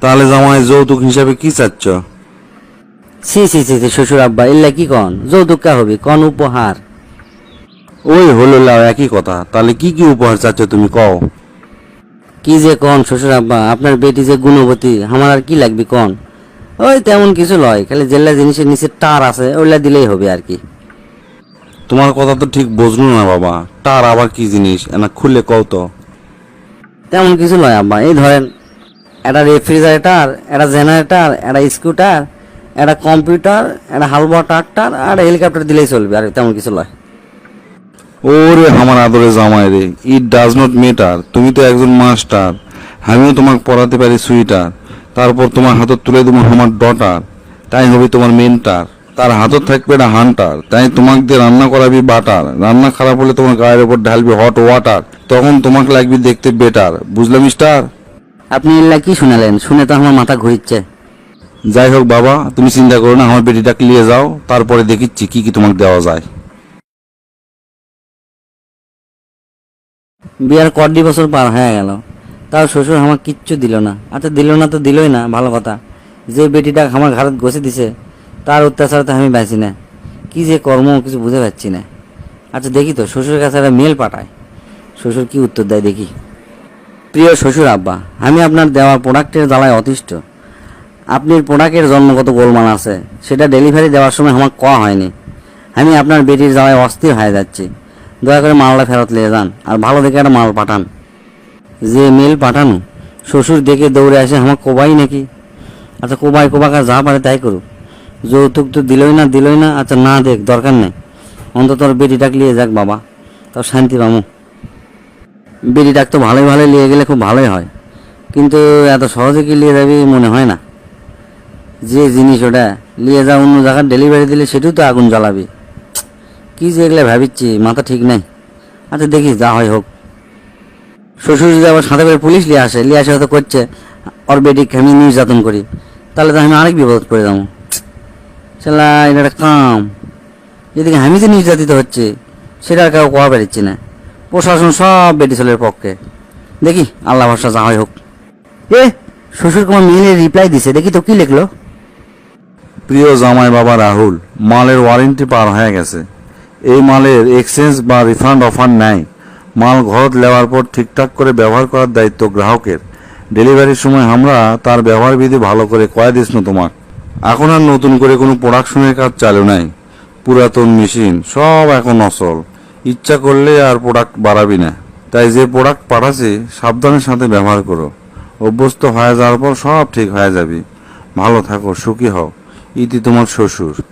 তাহলে জামাই যৌতুক হিসাবে কি চাচ্ছ? সি সি সি সি শ্বশুর আব্বা ইল্লা কি কন? যৌতুক কা হবে? কন উপহার? ওই হলো লাও একই কথা। তাহলে কি কি উপহার চাচ্ছ তুমি কও? কি যে কন শ্বশুর আব্বা আপনার বেটি যে গুণবতী আমার আর কি লাগবে কন? ওই তেমন কিছু লয় খালি জেলা জিনিসের নিচে টার আছে ওইলা দিলেই হবে আর কি। তোমার কথা তো ঠিক বুঝলো না বাবা। টার আবার কি জিনিস? এনা খুলে কও তো। তেমন কিছু লয় আব্বা এই ধরেন একটা রেফ্রিজারেটার একটা জেনারেটার একটা স্কুটার একটা কম্পিউটার একটা হালুয়া ট্রাক্টর আর হেলিকপ্টার দিলেই চলবে, আর তেমন কিছু লয় ওরে আমার আদরে জামাই রে ইট ডাজ নট মেটার তুমি তো একজন মাস্টার আমিও তোমাকে পড়াতে পারি সুইটার তারপর তোমার হাতত তুলে দেবো আমার ডটার তাই হবে তোমার মেন্টার তার হাতত থাকবে একটা হান্টার তাই তোমাকে দিয়ে রান্না করাবি বাটার রান্না খারাপ হলে তোমার গায়ের উপর ঢালবি হট ওয়াটার তখন তোমাকে লাগবে দেখতে বেটার বুঝলে মিস্টার আপনি এল্লা কি শুনালেন? শুনে তো আমার মাথা ঘুরিচ্ছে। যাই হোক বাবা তুমি চিন্তা করো না আমার বেটিটাকে নিয়ে যাও তারপরে দেখিচ্ছি কি কি তোমাকে দেওয়া যায়। বিয়ার কডি বছর পার হয়ে গেল। তাও শ্বশুর আমার কিচ্ছু দিল না। আচ্ছা দিল না তো দিলই না ভালো কথা। যে বেটিটা আমার ঘাড়ত গছে দিছে তার অত্যাচারতে আমি বাঁচি না। কি যে কর্ম কিছু বুঝে পাচ্ছি না। আচ্ছা দেখি তো শ্বশুরের কাছে একটা মেল পাঠায়। শ্বশুর কি উত্তর দেয় দেখি। প্রিয় শ্বশুর আব্বা, আমি আপনার দেওয়া প্রোডাক্টের জ্বালায় অতিষ্ঠ। আপনার প্রোডাক্টের জন্মগত গোলমাল আছে, সেটা ডেলিভারি দেওয়ার সময় আমার কয়া হয়নি। আমি আপনার বেটির জ্বালায় অস্থির হয়ে যাচ্ছি। দয়া করে মালটা ফেরত নিয়ে যান আর ভালো দেখে একটা মাল পাঠান। যে মেল পাঠানো, শ্বশুর দেখে দৌড়ে আসে আমার কোবাই নাকি? আচ্ছা কোবাই কোবাকা যা পারে তাই করুক। যৌতুক তো দিলই না দিলই না আচ্ছা না দেখ, দরকার নেই। অন্তত বেটিটাকে নিয়ে যাক বাবা তাও শান্তি পামু। বেটিটাক তো ভালোই ভালোই নিয়ে গেলে খুব ভালোই হয়। কিন্তু এত সহজে কি নিয়ে যাবি মনে হয় না। যে জিনিস ওটা নিয়ে যা অন্য জায়গায় ডেলিভারি দিলে সেটাও তো আগুন জ্বালাবি। কি যে এগুলো ভাবিচ্ছি, মাথা ঠিক নাই। আচ্ছা দেখি যা হয় হোক। শ্বশুর যদি আবার সাথে করে পুলিশ নিয়ে আসে নিয়ে আসে হয়তো করছে, ওর বেটিকে আমি নির্যাতন করি। তাহলে তো আমি আরেক বিপদ করে যাব। সেলা এটা একটা কাম। যেদিকে আমি যে নির্যাতিত হচ্ছে, সেটা আর কেউ কোয়া বেরোচ্ছি না। প্রশাসন সব বেটি ছেলের পক্ষে। দেখি, আল্লাহ ভরসা, যা হয় হোক। এ শ্বশুর কুমার মেয়ের রিপ্লাই দিছে, দেখি তো কি লিখলো। প্রিয় জামাই বাবা রাহুল, মালের ওয়ারেন্টি পার হয়ে গেছে। এই মালের এক্সচেঞ্জ বা রিফান্ড অফার নাই। মাল ঘরত লেওয়ার পর ঠিকঠাক করে ব্যবহার করার দায়িত্ব গ্রাহকের। ডেলিভারির সময় আমরা তার ব্যবহার বিধি ভালো করে কয়ে দিস না তোমাক এখন আর নতুন করে কোনো প্রোডাকশনের কাজ চালু নাই। পুরাতন মেশিন সব এখন অসল ইচ্ছা করলে আর প্রোডাক্ট বাড়াবি না। তাই যে প্রোডাক্ট পাঠাচ্ছি, সাবধানের সাথে ব্যবহার করো। অভ্যস্ত হয়ে যাওয়ার পর সব ঠিক হয়ে যাবে। ভালো থাকো, সুখী হও। ইতি তোমার শ্বশুর।